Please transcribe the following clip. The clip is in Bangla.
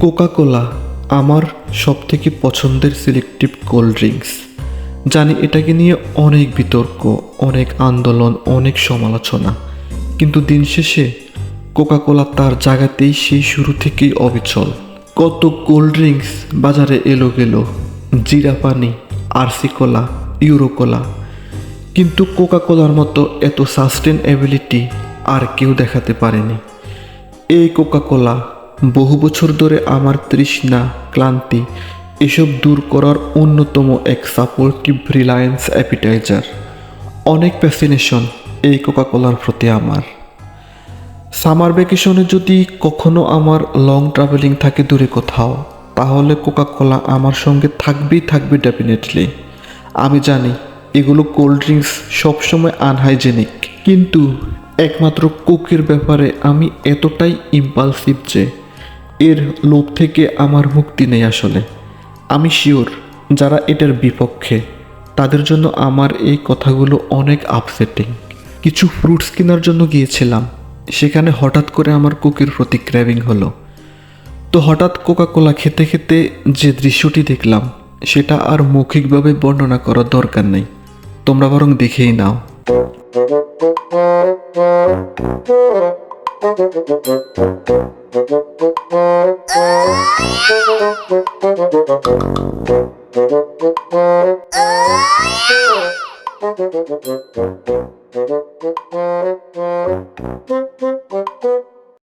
কোকা কোলা আমার সবথেকে পছন্দের সিলেক্টিভ কোল্ড ড্রিঙ্কস জানি এটাকে নিয়ে অনেক বিতর্ক, অনেক আন্দোলন, অনেক সমালোচনা। কিন্তু দিন শেষে কোকা কোলা তার জায়গাতেই সেই শুরু থেকেই অবিচল। কত কোল্ড ড্রিঙ্কস বাজারে এলো গেল। জিরা পানি, আরসি কোলা, ইউরো কোলা। কিন্তু কোকা কোলার মতো এত সাস্টেনেবিলিটি আর কেউ দেখাতে পারেনি। এই কোকা কোলা বহু বছর ধরে আমার তৃষ্ণা, ক্লান্তি এসব দূর করার অন্যতম এক সাপোর্টিভ রিলায়েন্স অ্যাপিটাইজার। অনেক প্যাসিনেশন এই কোকা কোলার প্রতি আমার। সামার ভ্যাকেশনে যদি কখনো আমার লং ট্রাভেলিং থাকে দূরে কোথাও, তাহলে কোকা কোলা আমার সঙ্গে থাকবেই থাকবে ডেফিনেটলি আমি জানি, এগুলো কোল্ড ড্রিঙ্কস সবসময় আনহাইজেনিক কিন্তু একমাত্র কোকের ব্যাপারে আমি এতটাই ইম্পালসিভ যে এর লোভ থেকে আমার মুক্তি নেই আসলে। আমি শিওর, যারা এটার বিপক্ষে, তাদের জন্য আমার এই কথাগুলো অনেক আপসেটিং কিছু ফ্রুটস কেনার জন্য গিয়েছিলাম, সেখানে হঠাৎ করে আমার কোকের প্রতি ক্র্যাভিং হলো। তো হঠাৎ কোকা কোলা খেতে খেতে যে দৃশ্যটি দেখলাম, সেটা আর মৌখিকভাবে বর্ণনা করার দরকার নেই। তোমরা বরং দেখেই নাও। Oh, yeah. Oh,